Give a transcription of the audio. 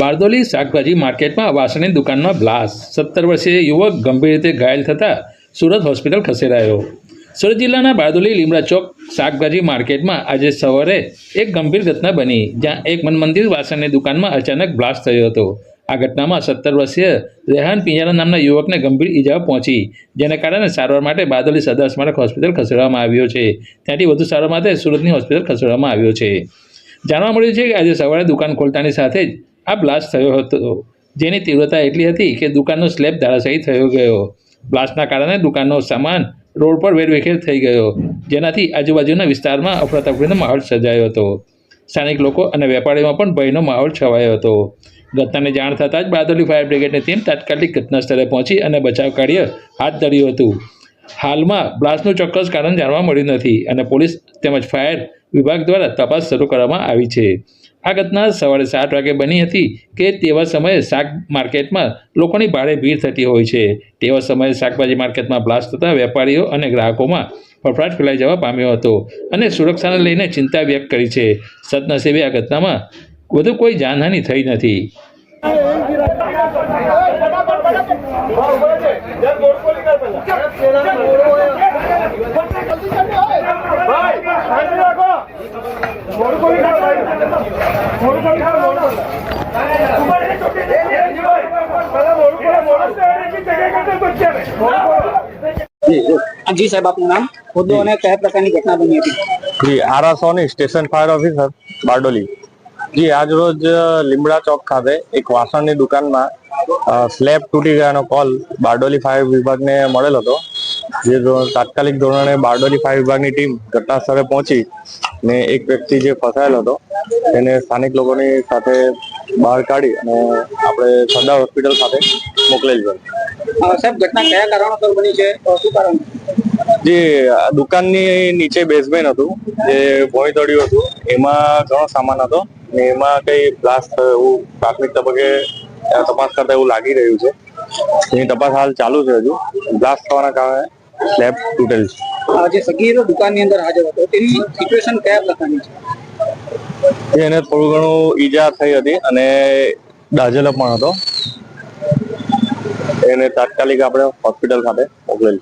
બારદોલી શાકભાજી માર્કેટમાં વાસણની દુકાનમાં બ્લાસ્ટ. સત્તર વર્ષીય યુવક ગંભીર રીતે ઘાયલ થતાં સુરત હોસ્પિટલ ખસેડાયો. સુરત જિલ્લાના બારદોલી લીમડા ચોક શાકભાજી માર્કેટમાં આજે સવારે એક ગંભીર ઘટના બની, જ્યાં એક મનમંદિર વાસણની દુકાનમાં અચાનક બ્લાસ્ટ થયો હતો. આ ઘટનામાં સત્તર વર્ષીય રેહાન પિંજારા નામના યુવકને ગંભીર ઈજાઓ પહોંચી, જેને કારણે સારવાર માટે બારદોલી સદર સ્મારક હોસ્પિટલ ખસેડવામાં આવ્યો છે. ત્યાંથી વધુ સારવાર માટે સુરતની હોસ્પિટલ ખસેડવામાં આવ્યો છે. જાણવા મળ્યું છે કે આજે સવારે દુકાન ખોલતાની સાથે જ આ બ્લાસ્ટ થયો હતો. જેની તીવ્રતા એટલી હતી કે દુકાનનો સ્લેબ ધરાશાયી થયો ગયો. બ્લાસ્ટના કારણે દુકાનનો સામાન રોડ પર વેરવેખેર થઈ ગયો, જેનાથી આજુબાજુના વિસ્તારમાં અફરાતફરીનો માહોલ સર્જાયો હતો. સ્થાનિક લોકો અને વેપારીઓમાં પણ ભયનો માહોલ છવાયો હતો. ઘટનાની જાણ થતાં જ બારદોલી ફાયર બ્રિગેડની ટીમ તાત્કાલિક ઘટના સ્થળે પહોંચી અને બચાવ કાર્ય હાથ ધર્યું હતું. હાલમાં બ્લાસ્ટનું ચોક્કસ કારણ જાણવા મળ્યું નથી અને પોલીસ તેમજ ફાયર વિભાગ દ્વારા તપાસ શરૂ કરવામાં આવી છે આ ઘટના સવારે સાત વાગે બની હતી કે તેવા સમયે શાક માર્કેટમાં લોકોની ભારે ભીડ થતી હોય છે તેવા સમયે શાકભાજી માર્કેટમાં બ્લાસ્ટ થતાં વેપારીઓ અને ગ્રાહકોમાં ફફડાટ ફેલાઈ જવા પામ્યો હતો અને સુરક્ષાને લઈને ચિંતા વ્યક્ત કરી છે સદનસીબે આ ઘટનામાં વધુ કોઈ જાનહાનિ થઈ નથી જી સાહેબ આપનું નામ? હોદ્દો અને કયા પ્રકારની ઘટના બની હતી? જી આરા સોની સ્ટેશન ફાયર ઓફિસર બારડોલી. જી આજ રોજ લીમડા ચોક ખાતે એક વાસણની દુકાનમાં સ્લેબ તૂટી ગયાનો કોલ બારડોલી ફાયર વિભાગને મળેલ હતો. જે તાત્કાલિક ધોરણે બારડોલી ફાયર વિભાગની ટીમ ઘટના સ્થળે પહોંચી ને એક વ્યક્તિ જે ફસાયેલો હતો તેને સ્થાનિક લોકોની સાથે બહાર કાઢી અને આપણે સરદાર હોસ્પિટલ ખાતે મોકલેલ છે. સાહેબ ઘટના કયા કારણોસર બની છે? શું કારણ? જે આ દુકાનની નીચે બેઝમેન હતું જે ભોંય તળ્યું હતું એમાં ઘણો સામાન હતો ને એમાં કઈ બ્લાસ્ટ થયો એવું પ્રાથમિક તબક્કે તપાસ કરતા એવું લાગી રહ્યું છે. એની તપાસ હાલ ચાલુ છે હજુ. બ્લાસ્ટ થવાના કારણે સ્લેબ તૂટેલ છે. આજે સગીર દુકાનની અંદર હાજર હતો તેની સિચ્યુએશન કયા પ્રકારની છે? એને થોડું ઘણું ઈજા થઈ હતી અને દાજેલો પણ હતો. એને તાત્કાલિક આપણે હોસ્પિટલ ખાતે મોકલેલ.